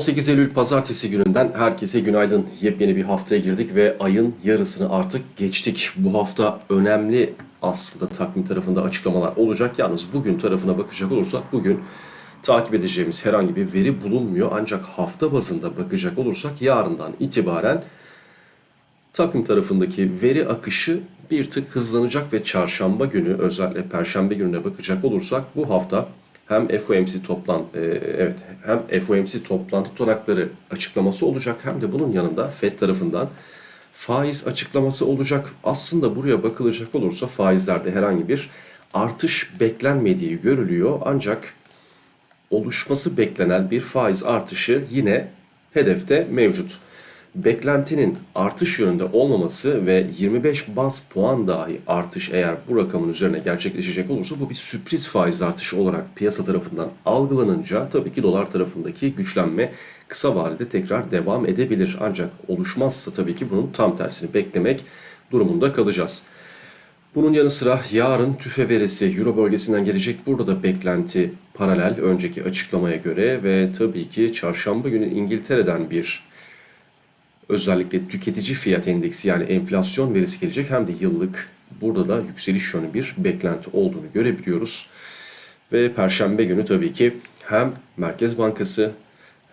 18 Eylül pazartesi gününden herkese günaydın. Yepyeni bir haftaya girdik ve ayın yarısını artık geçtik. Bu hafta önemli aslında takvim tarafında açıklamalar olacak. Yalnız bugün tarafına bakacak olursak bugün takip edeceğimiz herhangi bir veri bulunmuyor. Ancak hafta bazında bakacak olursak yarından itibaren takvim tarafındaki veri akışı bir tık hızlanacak ve çarşamba günü özellikle perşembe gününe bakacak olursak bu hafta hem FOMC toplan e, evet hem FOMC toplantı tutanakları açıklaması olacak hem de bunun yanında Fed tarafından faiz açıklaması olacak. Aslında buraya bakılacak olursa faizlerde herhangi bir artış beklenmediği görülüyor ancak oluşması beklenen bir faiz artışı yine hedefte mevcut. Beklentinin artış yönünde olmaması ve 25 baz puan dahi artış eğer bu rakamın üzerine gerçekleşecek olursa bu bir sürpriz faiz artışı olarak piyasa tarafından algılanınca tabii ki dolar tarafındaki güçlenme kısa vadede tekrar devam edebilir. Ancak oluşmazsa tabii ki bunun tam tersini beklemek durumunda kalacağız. Bunun yanı sıra yarın tüfe verisi Euro bölgesinden gelecek. Burada da beklenti paralel önceki açıklamaya göre ve tabii ki çarşamba günü İngiltere'den bir özellikle tüketici fiyat endeksi yani enflasyon verisi gelecek hem de yıllık burada da yükseliş yönü bir beklenti olduğunu görebiliyoruz. Ve perşembe günü tabii ki hem Merkez Bankası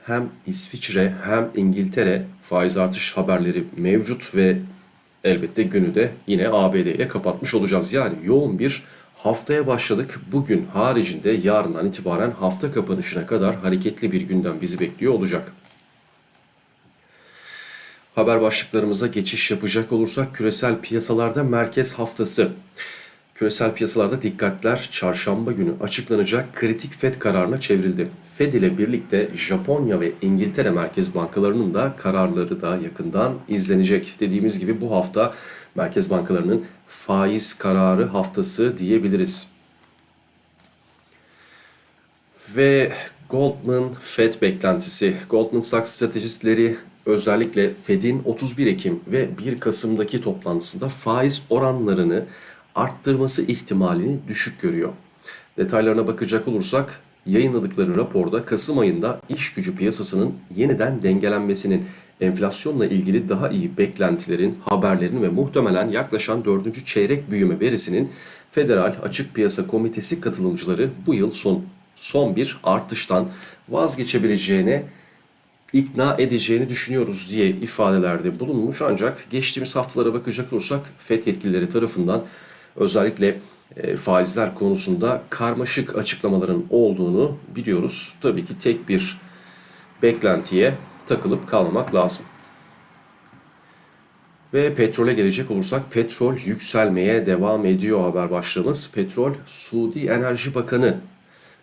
hem İsviçre hem İngiltere faiz artış haberleri mevcut ve elbette günü de yine ABD ile kapatmış olacağız. Yani yoğun bir haftaya başladık. Bugün haricinde yarından itibaren hafta kapanışına kadar hareketli bir gündem bizi bekliyor olacak. Haber başlıklarımıza geçiş yapacak olursak küresel piyasalarda merkez haftası. Küresel piyasalarda dikkatler çarşamba günü açıklanacak kritik FED kararına çevrildi. FED ile birlikte Japonya ve İngiltere merkez bankalarının da kararları da yakından izlenecek. Dediğimiz gibi bu hafta merkez bankalarının faiz kararı haftası diyebiliriz. Ve Goldman Fed beklentisi. Goldman Sachs stratejistleri özellikle Fed'in 31 Ekim ve 1 Kasım'daki toplantısında faiz oranlarını arttırması ihtimalini düşük görüyor. Detaylarına bakacak olursak yayınladıkları raporda Kasım ayında iş gücü piyasasının yeniden dengelenmesinin enflasyonla ilgili daha iyi beklentilerin, haberlerin ve muhtemelen yaklaşan 4. çeyrek büyüme verisinin Federal Açık Piyasa Komitesi katılımcıları bu yıl son son bir artıştan vazgeçebileceğine ikna edeceğini düşünüyoruz diye ifadelerde bulunmuş. Ancak geçtiğimiz haftalara bakacak olursak FED yetkilileri tarafından özellikle e, faizler konusunda karmaşık açıklamaların olduğunu biliyoruz. Tabii ki tek bir beklentiye takılıp kalmamak lazım. Ve petrole gelecek olursak petrol yükselmeye devam ediyor haber başlığımız. Petrol Suudi Enerji Bakanı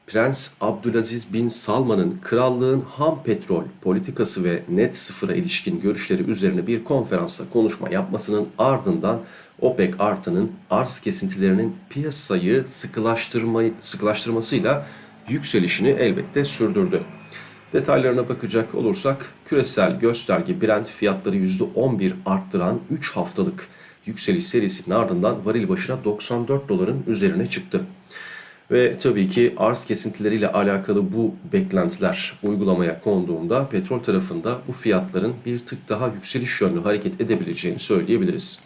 Prens Abdülaziz bin Salman'ın krallığın ham petrol politikası ve net sıfıra ilişkin görüşleri üzerine bir konferansta konuşma yapmasının ardından OPEC artının arz kesintilerinin piyasayı sıkılaştırmayı, sıkılaştırmasıyla yükselişini elbette sürdürdü. Detaylarına bakacak olursak küresel gösterge Brent fiyatları %11 arttıran 3 haftalık yükseliş serisinin ardından varil başına 94 doların üzerine çıktı. Ve tabii ki arz kesintileriyle alakalı bu beklentiler uygulamaya konduğunda petrol tarafında bu fiyatların bir tık daha yükseliş yönlü hareket edebileceğini söyleyebiliriz.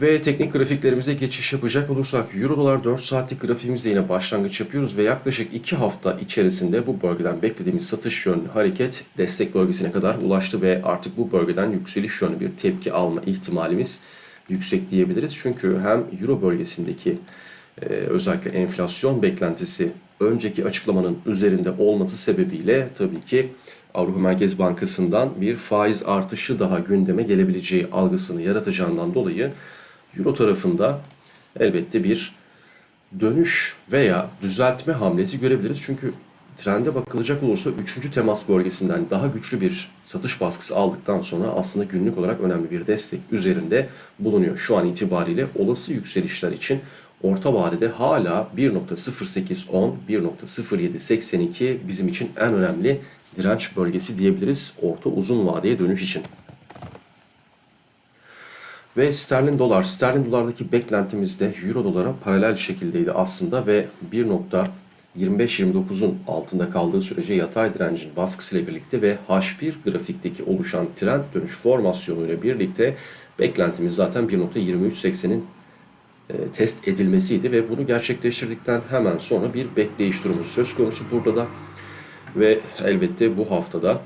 Ve teknik grafiklerimize geçiş yapacak olursak Euro dolar 4 saatlik grafiğimizde yine başlangıç yapıyoruz ve yaklaşık 2 hafta içerisinde bu bölgeden beklediğimiz satış yönlü hareket destek bölgesine kadar ulaştı ve artık bu bölgeden yükseliş yönlü bir tepki alma ihtimalimiz yüksek diyebiliriz. Çünkü hem Euro bölgesindeki e, özellikle enflasyon beklentisi önceki açıklamanın üzerinde olması sebebiyle tabii ki Avrupa Merkez Bankası'ndan bir faiz artışı daha gündeme gelebileceği algısını yaratacağından dolayı Euro tarafında elbette bir dönüş veya düzeltme hamlesi görebiliriz. Çünkü trende bakılacak olursa 3. temas bölgesinden daha güçlü bir satış baskısı aldıktan sonra aslında günlük olarak önemli bir destek üzerinde bulunuyor. Şu an itibariyle olası yükselişler için orta vadede hala 1.0810, 1.0782 bizim için en önemli direnç bölgesi diyebiliriz orta uzun vadeye dönüş için. Ve sterlin dolar, sterlin dolardaki beklentimiz de euro dolara paralel şekildeydi aslında ve 25-29'un altında kaldığı sürece yatay direncin baskısıyla birlikte ve H1 grafikteki oluşan trend dönüş formasyonuyla birlikte beklentimiz zaten 1.2380'in e, test edilmesiydi ve bunu gerçekleştirdikten hemen sonra bir bekleyiş durumu söz konusu burada da ve elbette bu haftada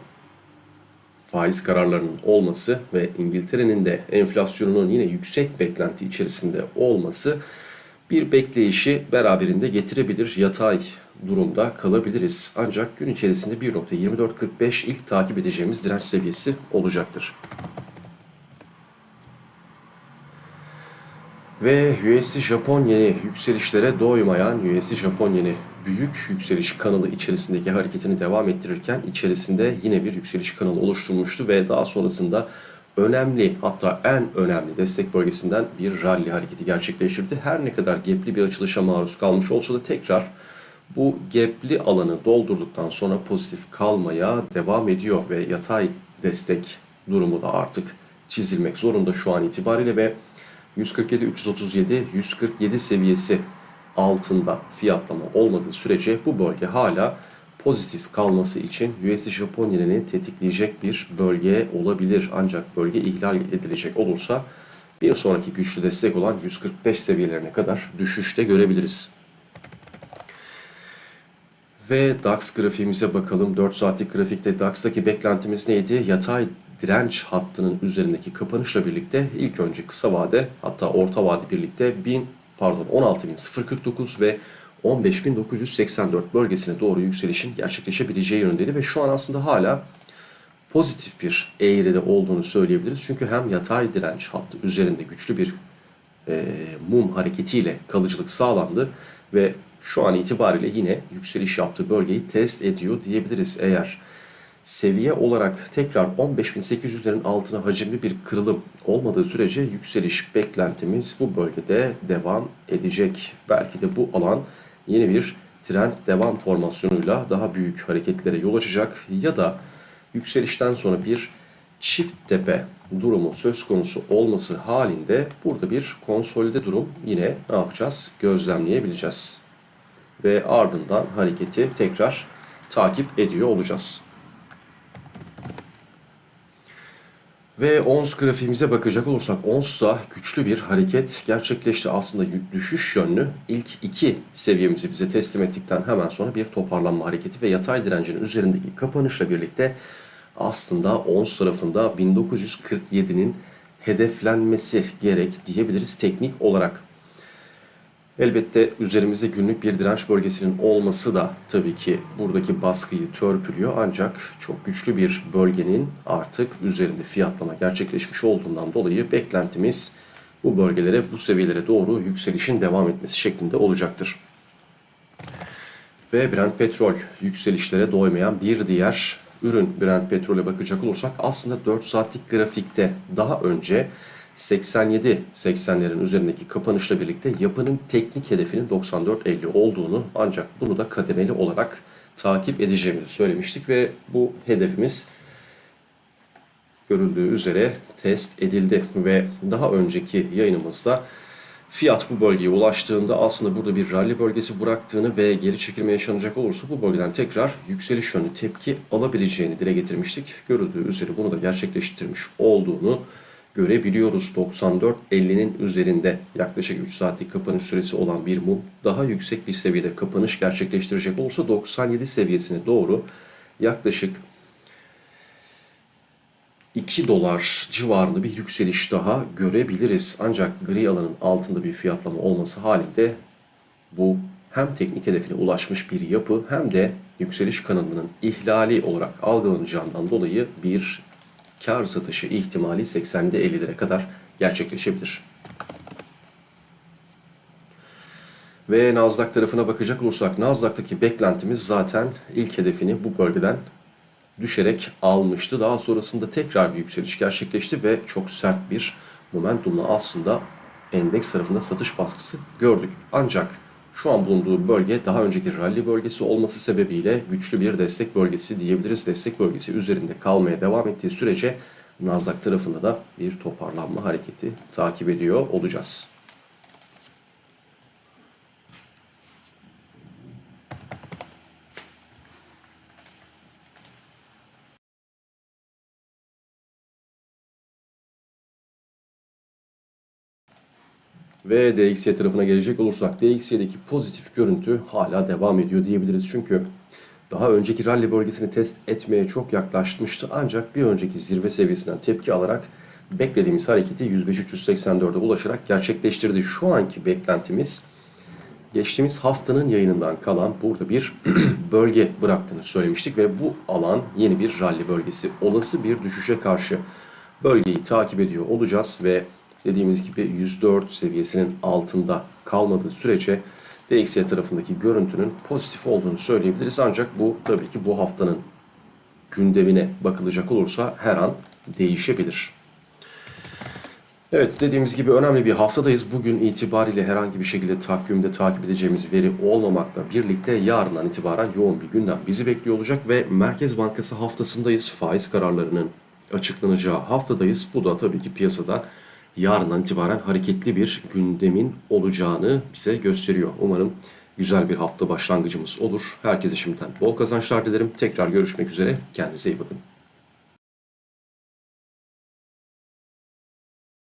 faiz kararlarının olması ve İngiltere'nin de enflasyonunun yine yüksek beklenti içerisinde olması bir bekleyişi beraberinde getirebilir. Yatay durumda kalabiliriz. Ancak gün içerisinde 1.2445 ilk takip edeceğimiz direnç seviyesi olacaktır. Ve USD Japon yeni yükselişlere doymayan USD Japon yeni büyük yükseliş kanalı içerisindeki hareketini devam ettirirken içerisinde yine bir yükseliş kanalı oluşturmuştu ve daha sonrasında önemli hatta en önemli destek bölgesinden bir rally hareketi gerçekleştirdi. Her ne kadar gepli bir açılışa maruz kalmış olsa da tekrar bu gepli alanı doldurduktan sonra pozitif kalmaya devam ediyor ve yatay destek durumu da artık çizilmek zorunda şu an itibariyle ve 147 337 147 seviyesi altında fiyatlama olmadığı sürece bu bölge hala pozitif kalması için USD Japon yenini tetikleyecek bir bölge olabilir. Ancak bölge ihlal edilecek olursa bir sonraki güçlü destek olan 145 seviyelerine kadar düşüşte görebiliriz. Ve DAX grafiğimize bakalım. 4 saatlik grafikte DAX'taki beklentimiz neydi? Yatay direnç hattının üzerindeki kapanışla birlikte ilk önce kısa vade hatta orta vade birlikte 1000 pardon 16.049 ve 15.984 bölgesine doğru yükselişin gerçekleşebileceği yönündeydi ve şu an aslında hala pozitif bir eğride olduğunu söyleyebiliriz. Çünkü hem yatay direnç hattı üzerinde güçlü bir e, mum hareketiyle kalıcılık sağlandı ve şu an itibariyle yine yükseliş yaptığı bölgeyi test ediyor diyebiliriz. Eğer seviye olarak tekrar 15.800'lerin altına hacimli bir kırılım olmadığı sürece yükseliş beklentimiz bu bölgede devam edecek. Belki de bu alan yeni bir trend devam formasyonuyla daha büyük hareketlere yol açacak ya da yükselişten sonra bir çift tepe durumu söz konusu olması halinde burada bir konsolide durum yine ne yapacağız? Gözlemleyebileceğiz. Ve ardından hareketi tekrar takip ediyor olacağız. Ve ons grafiğimize bakacak olursak ONS'ta güçlü bir hareket gerçekleşti. Aslında düşüş yönlü ilk iki seviyemizi bize teslim ettikten hemen sonra bir toparlanma hareketi ve yatay direncinin üzerindeki kapanışla birlikte aslında ons tarafında 1947'nin hedeflenmesi gerek diyebiliriz teknik olarak. Elbette üzerimizde günlük bir direnç bölgesinin olması da tabii ki buradaki baskıyı törpülüyor. Ancak çok güçlü bir bölgenin artık üzerinde fiyatlama gerçekleşmiş olduğundan dolayı beklentimiz bu bölgelere, bu seviyelere doğru yükselişin devam etmesi şeklinde olacaktır. Ve Brent petrol yükselişlere doymayan bir diğer ürün Brent petrole bakacak olursak aslında 4 saatlik grafikte daha önce 87-80'lerin üzerindeki kapanışla birlikte yapının teknik hedefinin 94.50 olduğunu ancak bunu da kademeli olarak takip edeceğimizi söylemiştik ve bu hedefimiz görüldüğü üzere test edildi ve daha önceki yayınımızda fiyat bu bölgeye ulaştığında aslında burada bir rally bölgesi bıraktığını ve geri çekilme yaşanacak olursa bu bölgeden tekrar yükseliş yönlü tepki alabileceğini dile getirmiştik. Görüldüğü üzere bunu da gerçekleştirmiş olduğunu görebiliyoruz. 94.50'nin üzerinde yaklaşık 3 saatlik kapanış süresi olan bir mum daha yüksek bir seviyede kapanış gerçekleştirecek olursa 97 seviyesine doğru yaklaşık 2 dolar civarında bir yükseliş daha görebiliriz. Ancak gri alanın altında bir fiyatlama olması halinde bu hem teknik hedefine ulaşmış bir yapı hem de yükseliş kanalının ihlali olarak algılanacağından dolayı bir kar satışı ihtimali 80'de 50'lere kadar gerçekleşebilir. Ve Nasdaq tarafına bakacak olursak Nasdaq'taki beklentimiz zaten ilk hedefini bu bölgeden düşerek almıştı. Daha sonrasında tekrar bir yükseliş gerçekleşti ve çok sert bir momentumla aslında endeks tarafında satış baskısı gördük. Ancak şu an bulunduğu bölge daha önceki rally bölgesi olması sebebiyle güçlü bir destek bölgesi diyebiliriz. Destek bölgesi üzerinde kalmaya devam ettiği sürece Nasdaq tarafında da bir toparlanma hareketi takip ediyor olacağız. Ve DXY tarafına gelecek olursak DXY'deki pozitif görüntü hala devam ediyor diyebiliriz. Çünkü daha önceki rally bölgesini test etmeye çok yaklaşmıştı. Ancak bir önceki zirve seviyesinden tepki alarak beklediğimiz hareketi 105-384'e ulaşarak gerçekleştirdi. Şu anki beklentimiz geçtiğimiz haftanın yayınından kalan burada bir bölge bıraktığını söylemiştik ve bu alan yeni bir rally bölgesi. Olası bir düşüşe karşı bölgeyi takip ediyor olacağız ve dediğimiz gibi 104 seviyesinin altında kalmadığı sürece DXY tarafındaki görüntünün pozitif olduğunu söyleyebiliriz. Ancak bu tabii ki bu haftanın gündemine bakılacak olursa her an değişebilir. Evet dediğimiz gibi önemli bir haftadayız. Bugün itibariyle herhangi bir şekilde takvimde takip edeceğimiz veri olmamakla birlikte yarından itibaren yoğun bir gündem bizi bekliyor olacak ve Merkez Bankası haftasındayız. Faiz kararlarının açıklanacağı haftadayız. Bu da tabii ki piyasada yarından itibaren hareketli bir gündemin olacağını bize gösteriyor. Umarım güzel bir hafta başlangıcımız olur. Herkese şimdiden bol kazançlar dilerim. Tekrar görüşmek üzere. Kendinize iyi bakın.